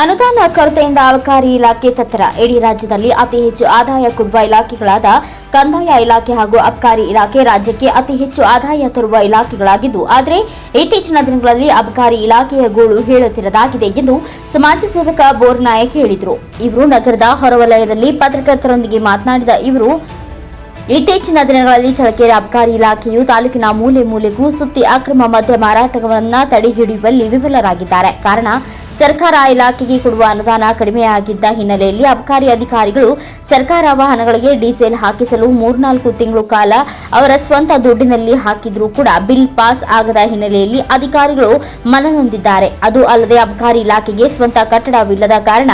ಅನುದಾನ ಕೊರತೆಯಿಂದ ಅಬಕಾರಿ ಇಲಾಖೆ ತತ್ತರ ಇಡೀ ರಾಜ್ಯದಲ್ಲಿ ಅತಿ ಹೆಚ್ಚು ಆದಾಯ ಕೊಡುವ ಇಲಾಖೆಗಳಾದ ಕಂದಾಯ ಇಲಾಖೆ ಹಾಗೂ ಅಬಕಾರಿ ಇಲಾಖೆ ರಾಜ್ಯಕ್ಕೆ ಅತಿ ಹೆಚ್ಚು ಆದಾಯ ತರುವ ಇಲಾಖೆಗಳಾಗಿದ್ದು, ಆದರೆ ಇತ್ತೀಚಿನ ದಿನಗಳಲ್ಲಿ ಅಬಕಾರಿ ಇಲಾಖೆಯ ಗೋಳು ಹೇಳುತ್ತಿರದಾಗಿದೆ ಎಂದು ಸಮಾಜ ಸೇವಕ ಬೋರ್ನಾಯಕ್ ಹೇಳಿದರು. ಇವರು ನಗರದ ಹೊರವಲಯದಲ್ಲಿ ಪತ್ರಕರ್ತರೊಂದಿಗೆ ಮಾತನಾಡಿದ ಇವರು ಇತ್ತೀಚಿನ ದಿನಗಳಲ್ಲಿ ಚಳಕೆರೆ ಅಬಕಾರಿ ಇಲಾಖೆಯು ತಾಲೂಕಿನ ಮೂಲೆ ಮೂಲೆಗೂ ಸುತ್ತಿ ಅಕ್ರಮ ಮದ್ಯ ಮಾರಾಟವನ್ನು ತಡೆಹಿಡಿಯುವಲ್ಲಿ ವಿಫಲರಾಗಿದ್ದಾರೆ. ಕಾರಣ, ಸರ್ಕಾರ ಇಲಾಖೆಗೆ ಕೊಡುವ ಅನುದಾನ ಕಡಿಮೆಯಾಗಿದ್ದ ಹಿನ್ನೆಲೆಯಲ್ಲಿ ಅಬಕಾರಿ ಅಧಿಕಾರಿಗಳು ಸರ್ಕಾರ ವಾಹನಗಳಿಗೆ ಡೀಸೆಲ್ ಹಾಕಿಸಲು ಮೂರ್ನಾಲ್ಕು ತಿಂಗಳು ಕಾಲ ಅವರ ಸ್ವಂತ ದುಡ್ಡಿನಲ್ಲಿ ಹಾಕಿದ್ರೂ ಕೂಡ ಬಿಲ್ ಪಾಸ್ ಆಗದ ಹಿನ್ನೆಲೆಯಲ್ಲಿ ಅಧಿಕಾರಿಗಳು ಮನನೊಂದಿದ್ದಾರೆ ಅದು ಅಲ್ಲದೆ ಅಬಕಾರಿ ಇಲಾಖೆಗೆ ಸ್ವಂತ ಕಟ್ಟಡವಿಲ್ಲದ ಕಾರಣ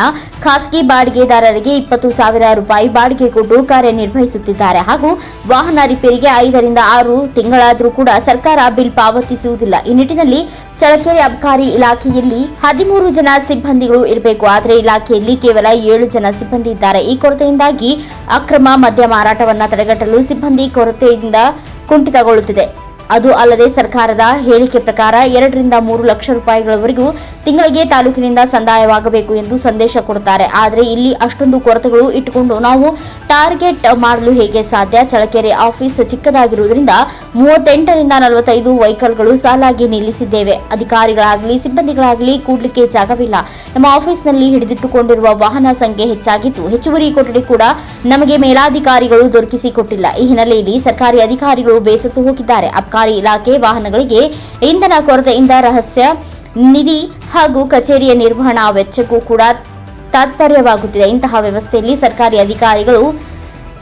ಖಾಸಗಿ ಬಾಡಿಗೆದಾರರಿಗೆ ಇಪ್ಪತ್ತು ಸಾವಿರ ರೂಪಾಯಿ ಬಾಡಿಗೆ ಕೊಟ್ಟು ಕಾರ್ಯನಿರ್ವಹಿಸುತ್ತಿದ್ದಾರೆ. ಹಾಗೂ ವಾಹನ ರಿಪೇರಿಗೆ ಐದರಿಂದ ಆರು ತಿಂಗಳಾದರೂ ಕೂಡ ಸರ್ಕಾರ ಬಿಲ್ ಪಾವತಿಸುವುದಿಲ್ಲ. ಈ ನಿಟ್ಟಿನಲ್ಲಿ ಚಳಕೆರೆ ಅಬಕಾರಿ ಇಲಾಖೆಯಲ್ಲಿ ಹದಿಮೂರು ಜನ ಸಿಬ್ಬಂದಿಗಳು ಇರಬೇಕು. ಆದರೆ ಇಲಾಖೆಯಲ್ಲಿ ಕೇವಲ ಏಳು ಜನ ಸಿಬ್ಬಂದಿ ಇದ್ದಾರೆ. ಈ ಕೊರತೆಯಿಂದಾಗಿ ಅಕ್ರಮ ಮದ್ಯ ಮಾರಾಟವನ್ನು ತಡೆಗಟ್ಟಲು ಸಿಬ್ಬಂದಿ ಕೊರತೆಯಿಂದ ಕುಂಠಿತಗೊಳ್ಳುತ್ತಿದೆ. ಅದು ಅಲ್ಲದೆ ಸರ್ಕಾರದ ಹೇಳಿಕೆ ಪ್ರಕಾರ ಎರಡರಿಂದ ಮೂರು ಲಕ್ಷ ರೂಪಾಯಿಗಳವರೆಗೂ ತಿಂಗಳಿಗೆ ತಾಲೂಕಿನಿಂದ ಸಂದಾಯವಾಗಬೇಕು ಎಂದು ಸಂದೇಶ ಕೊಡುತ್ತಾರೆ. ಆದರೆ ಇಲ್ಲಿ ಅಷ್ಟೊಂದು ಕೊರತೆಗಳು ಇಟ್ಟುಕೊಂಡು ನಾವು ಟಾರ್ಗೆಟ್ ಮಾಡಲು ಹೇಗೆ ಸಾಧ್ಯ? ಚಳಕೆರೆ ಆಫೀಸ್ ಚಿಕ್ಕದಾಗಿರುವುದರಿಂದ ಮೂವತ್ತೆಂಟರಿಂದ ನಲವತ್ತೈದು ವೆಹಿಕಲ್ಗಳು ಸಾಲಾಗಿ ನಿಲ್ಲಿಸಿದ್ದೇವೆ. ಅಧಿಕಾರಿಗಳಾಗಲಿ, ಸಿಬ್ಬಂದಿಗಳಾಗಲಿ ಕೂಡಲಿಕ್ಕೆ ಜಾಗವಿಲ್ಲ. ನಮ್ಮ ಆಫೀಸ್ನಲ್ಲಿ ಹಿಡಿದಿಟ್ಟುಕೊಂಡಿರುವ ವಾಹನ ಸಂಖ್ಯೆ ಹೆಚ್ಚಾಗಿತ್ತು. ಹೆಚ್ಚುವರಿ ಕೊಠಡಿ ಕೂಡ ನಮಗೆ ಮೇಲಾಧಿಕಾರಿಗಳು ದೊರಕಿಸಿಕೊಟ್ಟಿಲ್ಲ. ಈ ಹಿನ್ನೆಲೆಯಲ್ಲಿ ಸರ್ಕಾರಿ ಅಧಿಕಾರಿಗಳು ಬೇಸತ್ತು ಹೋಗಿದ್ದಾರೆ. ಅಬಕಾರಿ ಇಲಾಖೆ ವಾಹನಗಳಿಗೆ ಇಂಧನ ಕೊರತೆಯಿಂದ ರಹಸ್ಯ ನಿಧಿ ಹಾಗೂ ಕಚೇರಿಯ ನಿರ್ವಹಣಾ ವೆಚ್ಚಕ್ಕೂ ಕೂಡ ತಾತ್ಪರ್ಯವಾಗುತ್ತಿದೆ. ಇಂತಹ ವ್ಯವಸ್ಥೆಯಲ್ಲಿ ಸರ್ಕಾರಿ ಅಧಿಕಾರಿಗಳು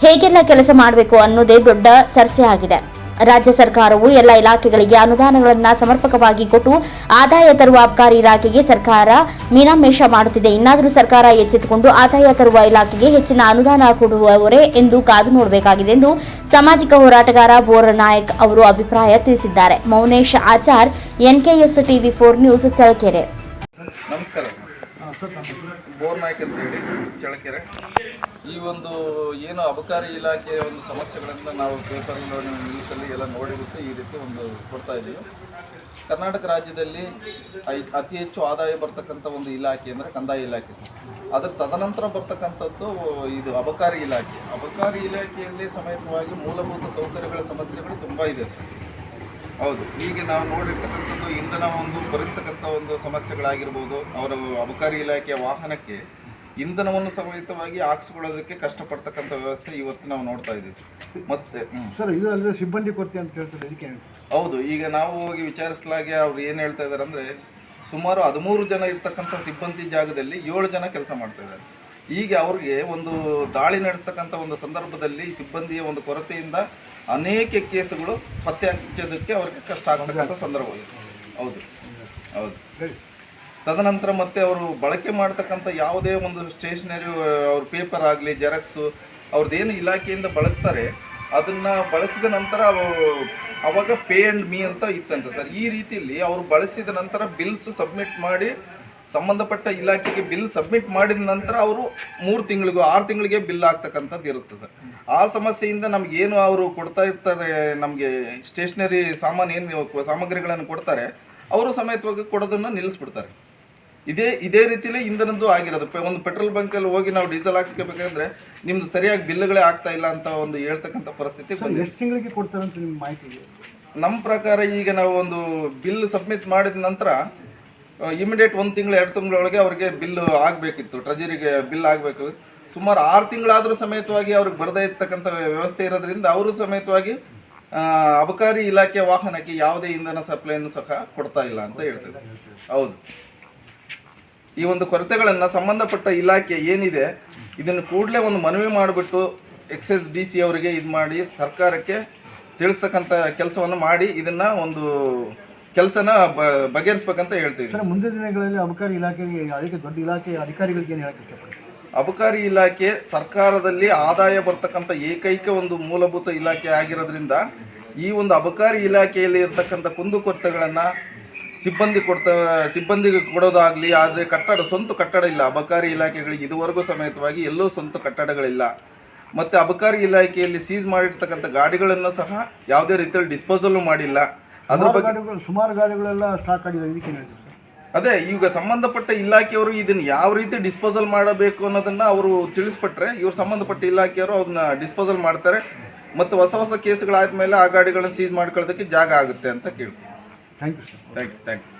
ಹೇಗೆಲ್ಲ ಕೆಲಸ ಮಾಡಬೇಕು ಅನ್ನೋದೇ ದೊಡ್ಡ ಚರ್ಚೆ ಆಗಿದೆ ರಾಜ್ಯ ಸರ್ಕಾರವು ಎಲ್ಲ ಇಲಾಖೆಗಳಿಗೆ ಅನುದಾನಗಳನ್ನು ಸಮರ್ಪಕವಾಗಿ ಕೊಟ್ಟು ಆದಾಯ ತರುವ ಅಬಕಾರಿ ಇಲಾಖೆಗೆ ಸರ್ಕಾರ ಮೀನಾಮೇಷ ಮಾಡುತ್ತಿದೆ. ಇನ್ನಾದರೂ ಸರ್ಕಾರ ಎಚ್ಚೆತ್ತುಕೊಂಡು ಆದಾಯ ತರುವ ಇಲಾಖೆಗೆ ಹೆಚ್ಚಿನ ಅನುದಾನ ಕೊಡುವವರೇ ಎಂದು ಕಾದು ನೋಡಬೇಕಾಗಿದೆ ಎಂದು ಸಾಮಾಜಿಕ ಹೋರಾಟಗಾರ ಬೋರ ನಾಯಕ್ ಅವರು ಅಭಿಪ್ರಾಯ ತಿಳಿಸಿದ್ದಾರೆ. Mounesh Achar NKS TV four news Challakere bore ಅಂತೇಳಿ ಚಳಕೆರೆ ಈ ಒಂದು ಏನು ಅಬಕಾರಿ ಇಲಾಖೆಯ ಒಂದು ಸಮಸ್ಯೆಗಳನ್ನು ನಾವು ಪೇಪರ್ ನ್ಯೂಸಲ್ಲಿ ಎಲ್ಲ ನೋಡಿಬಿಟ್ಟು ಈ ರೀತಿ ಒಂದು ಕೊಡ್ತಾ ಇದ್ದೀವಿ. ಕರ್ನಾಟಕ ರಾಜ್ಯದಲ್ಲಿ ಅತಿ ಹೆಚ್ಚು ಆದಾಯ ಬರ್ತಕ್ಕಂಥ ಒಂದು ಇಲಾಖೆ ಅಂದರೆ ಕಂದಾಯ ಇಲಾಖೆ ಸರ್. ಅದರ ತದನಂತರ ಬರ್ತಕ್ಕಂಥದ್ದು ಇದು ಅಬಕಾರಿ ಇಲಾಖೆ. ಅಬಕಾರಿ ಇಲಾಖೆಯಲ್ಲಿ ಸಮೇತವಾಗಿ ಮೂಲಭೂತ ಸೌಕರ್ಯಗಳ ಸಮಸ್ಯೆಗಳು ತುಂಬ ಇದೆ ಸರ್. ಹೌದು. ಈಗ ನಾವು ನೋಡಿರ್ತಕ್ಕಂಥದ್ದು ಇಂಧನ ಒಂದು ಭರಿಸ್ತಕ್ಕಂಥ ಒಂದು ಸಮಸ್ಯೆಗಳಾಗಿರ್ಬೋದು. ಅವರ ಅಬಕಾರಿ ಇಲಾಖೆಯ ವಾಹನಕ್ಕೆ ಇಂಧನವನ್ನು ಸಮೇತವಾಗಿ ಹಾಕ್ಸ್ಕೊಳ್ಳೋದಕ್ಕೆ ಕಷ್ಟಪಡ್ತಕ್ಕಂಥ ವ್ಯವಸ್ಥೆ ಇವತ್ತು ನಾವು ನೋಡ್ತಾ ಇದ್ದೀವಿ. ಮತ್ತೆ ಸರ್ ಇದು ಅಲ್ಲದೆ ಸಿಬ್ಬಂದಿ ಕೊರತೆ ಅಂತ ಹೇಳ್ತಾರೆ ಅದಕ್ಕೆ ಹೌದು. ಈಗ ನಾವು ಹೋಗಿ ವಿಚಾರಿಸಲಾಗಿ ಅವ್ರು ಏನು ಹೇಳ್ತಾ ಇದ್ದಾರೆ ಅಂದರೆ ಸುಮಾರು ಹದಿಮೂರು ಜನ ಇರ್ತಕ್ಕಂಥ ಸಿಬ್ಬಂದಿ ಜಾಗದಲ್ಲಿ ಏಳು ಜನ ಕೆಲಸ ಮಾಡ್ತಾ ಇದ್ದಾರೆ. ಈಗ ಅವ್ರಿಗೆ ಒಂದು ದಾಳಿ ನಡೆಸ್ತಕ್ಕಂಥ ಒಂದು ಸಂದರ್ಭದಲ್ಲಿ ಸಿಬ್ಬಂದಿಯ ಒಂದು ಕೊರತೆಯಿಂದ ಅನೇಕ ಕೇಸುಗಳು ಪತ್ತೆ ಹಚ್ಚೋದಕ್ಕೆ ಅವ್ರಿಗೆ ಕಷ್ಟ ಆಗ್ತಕ್ಕಂಥ ಸಂದರ್ಭ ಇದೆ. ಹೌದು. ಹೌದು. ತದನಂತರ ಮತ್ತೆ ಅವರು ಬಳಕೆ ಮಾಡ್ತಕ್ಕಂಥ ಯಾವುದೇ ಒಂದು ಸ್ಟೇಷನರಿ ಅವ್ರ ಪೇಪರ್ ಆಗಲಿ, ಜೆರಾಕ್ಸು, ಅವ್ರದ್ದೇನು ಇಲಾಖೆಯಿಂದ ಬಳಸ್ತಾರೆ, ಅದನ್ನ ಬಳಸಿದ ನಂತರ ಅವು ಅವಾಗ ಪೇ ಆ್ಯಂಡ್ ಮೀ ಅಂತ ಇತ್ತಂತೆ ಸರ್. ಈ ರೀತಿಯಲ್ಲಿ ಅವರು ಬಳಸಿದ ನಂತರ ಬಿಲ್ಸ್ ಸಬ್ಮಿಟ್ ಮಾಡಿ ಸಂಬಂಧಪಟ್ಟ ಇಲಾಖೆಗೆ ಬಿಲ್ ಸಬ್ಮಿಟ್ ಮಾಡಿದ ನಂತರ ಅವರು ಮೂರು ತಿಂಗಳಿಗೂ ಆರು ತಿಂಗಳಿಗೆ ಬಿಲ್ ಆಗ್ತಕ್ಕಂಥದ್ದು ಇರುತ್ತೆ ಸರ್. ಆ ಸಮಸ್ಯೆಯಿಂದ ನಮ್ಗೆ ಏನು ಅವರು ಕೊಡ್ತಾ ಇರ್ತಾರೆ ನಮಗೆ ಸ್ಟೇಷನರಿ ಸಾಮಾನು ಏನು ಸಾಮಗ್ರಿಗಳನ್ನು ಕೊಡ್ತಾರೆ ಅವರು ಸಮೇತವಾಗಿ ಕೊಡೋದನ್ನು ನಿಲ್ಲಿಸ್ಬಿಡ್ತಾರೆ. ಇದೇ ಇದೇ ರೀತಿಲೇ ಇಂಧನದ್ದು ಆಗಿರೋದು. ಒಂದು ಪೆಟ್ರೋಲ್ ಬಂಕಲ್ಲಿ ಹೋಗಿ ನಾವು ಡೀಸೆಲ್ ಹಾಕ್ಸ್ಕೋಬೇಕಂದ್ರೆ ನಿಮ್ದು ಸರಿಯಾಗಿ ಬಿಲ್ಗಳೇ ಆಗ್ತಾ ಇಲ್ಲ ಅಂತ ಒಂದು ಹೇಳ್ತಕ್ಕಂಥ ಪರಿಸ್ಥಿತಿ ಎಷ್ಟು ತಿಂಗಳಿಗೆ ಕೊಡ್ತಾರೆ ಅಂತ ನಿಮ್ಮ ಮಾಹಿತಿ ನಮ್ಮ ಪ್ರಕಾರ ಈಗ ನಾವು ಒಂದು ಬಿಲ್ ಸಬ್ಮಿಟ್ ಮಾಡಿದ ನಂತರ ಇಮಿಡಿಯೇಟ್ ಒಂದು ತಿಂಗಳು, ಎರಡು ತಿಂಗಳೊಳಗೆ ಅವರಿಗೆ ಬಿಲ್ ಆಗಬೇಕಿತ್ತು. ಟ್ರೆಜರಿಗೆ ಬಿಲ್ ಆಗಬೇಕು. ಸುಮಾರು ಆರು ತಿಂಗಳಾದರೂ ಸಮೇತವಾಗಿ ಅವ್ರಿಗೆ ಬರದೇ ಇರ್ತಕ್ಕಂಥ ವ್ಯವಸ್ಥೆ ಇರೋದ್ರಿಂದ ಅವರು ಸಮೇತವಾಗಿ ಅಬಕಾರಿ ಇಲಾಖೆ ವಾಹನಕ್ಕೆ ಯಾವುದೇ ಇಂಧನ ಸಪ್ಲೈನು ಸಹ ಕೊಡ್ತಾ ಇಲ್ಲ ಅಂತ ಹೇಳ್ತಿದ್ದಾರೆ ಹೌದು. ಈ ಒಂದು ಕೊರತೆಗಳನ್ನು ಸಂಬಂಧಪಟ್ಟ ಇಲಾಖೆ ಏನಿದೆ, ಇದನ್ನು ಕೂಡಲೇ ಒಂದು ಮನವಿ ಮಾಡಿಬಿಟ್ಟು ಎಕ್ಸೈಸ್ ಡಿ ಸಿ ಅವರಿಗೆ ಇದು ಮಾಡಿ ಸರ್ಕಾರಕ್ಕೆ ತಿಳಿಸ್ತಕ್ಕಂಥ ಕೆಲಸವನ್ನು ಮಾಡಿ ಇದನ್ನು ಒಂದು ಕೆಲಸನ ಬಗೆಹರಿಸ್ಬೇಕಂತ ಹೇಳ್ತೀವಿ ಮುಂದಿನ ದಿನಗಳಲ್ಲಿ ಅಬಕಾರಿ ಇಲಾಖೆಗೆ ಅದಕ್ಕೆ ದೊಡ್ಡ ಇಲಾಖೆ ಅಧಿಕಾರಿಗಳಿಗೆ ಏನು ಹೇಳಕ್ಕೆ ಅಬಕಾರಿ ಇಲಾಖೆ ಸರ್ಕಾರದಲ್ಲಿ ಆದಾಯ ಬರ್ತಕ್ಕಂಥ ಏಕೈಕ ಒಂದು ಮೂಲಭೂತ ಇಲಾಖೆ ಆಗಿರೋದ್ರಿಂದ ಈ ಒಂದು ಅಬಕಾರಿ ಇಲಾಖೆಯಲ್ಲಿ ಇರ್ತಕ್ಕಂಥ ಕುಂದುಕೊರತೆಗಳನ್ನು ಸಿಬ್ಬಂದಿ ಕೊಡ್ತ ಸಿಬ್ಬಂದಿಗೆ ಕೊಡೋದಾಗಲಿ ಆದರೆ ಕಟ್ಟಡ ಸ್ವಂತ ಕಟ್ಟಡ ಇಲ್ಲ. ಅಬಕಾರಿ ಇಲಾಖೆಗಳಿಗೆ ಇದುವರೆಗೂ ಸಮೇತವಾಗಿ ಎಲ್ಲೂ ಸ್ವಂತ ಕಟ್ಟಡಗಳಿಲ್ಲ. ಮತ್ತು ಅಬಕಾರಿ ಇಲಾಖೆಯಲ್ಲಿ ಸೀಸ್ ಮಾಡಿರ್ತಕ್ಕಂಥ ಗಾಡಿಗಳನ್ನು ಸಹ ಯಾವುದೇ ರೀತಿಯಲ್ಲಿ ಡಿಸ್ಪೋಸಲು ಮಾಡಿಲ್ಲ. ಅದ್ರ ಬಗ್ಗೆ ಗಾಡಿಗಳು ಸುಮಾರು ಗಾಡಿಗಳೆಲ್ಲ ಸ್ಟಾಕ್ ಆಗಿದೆ ಇದಕ್ಕೆ ಸರ್? ಅದೇ ಈಗ ಸಂಬಂಧಪಟ್ಟ ಇಲಾಖೆಯವರು ಇದನ್ನ ಯಾವ ರೀತಿ ಡಿಸ್ಪೋಸಲ್ ಮಾಡಬೇಕು ಅನ್ನೋದನ್ನ ಅವರು ತಿಳಿಸ್ಬಿಟ್ರೆ ಇವ್ರು ಸಂಬಂಧಪಟ್ಟ ಇಲಾಖೆಯವರು ಅದನ್ನ ಡಿಸ್ಪೋಸಲ್ ಮಾಡ್ತಾರೆ. ಮತ್ತು ಹೊಸ ಹೊಸ ಕೇಸ್ಗಳಾದ್ಮೇಲೆ ಆ ಗಾಡಿಗಳನ್ನ ಸೀಸ್ ಮಾಡ್ಕೊಳ್ಳೋದಕ್ಕೆ ಜಾಗ ಆಗುತ್ತೆ ಅಂತ ಕೇಳ್ತೀವಿ. Thank you sir thank you thanks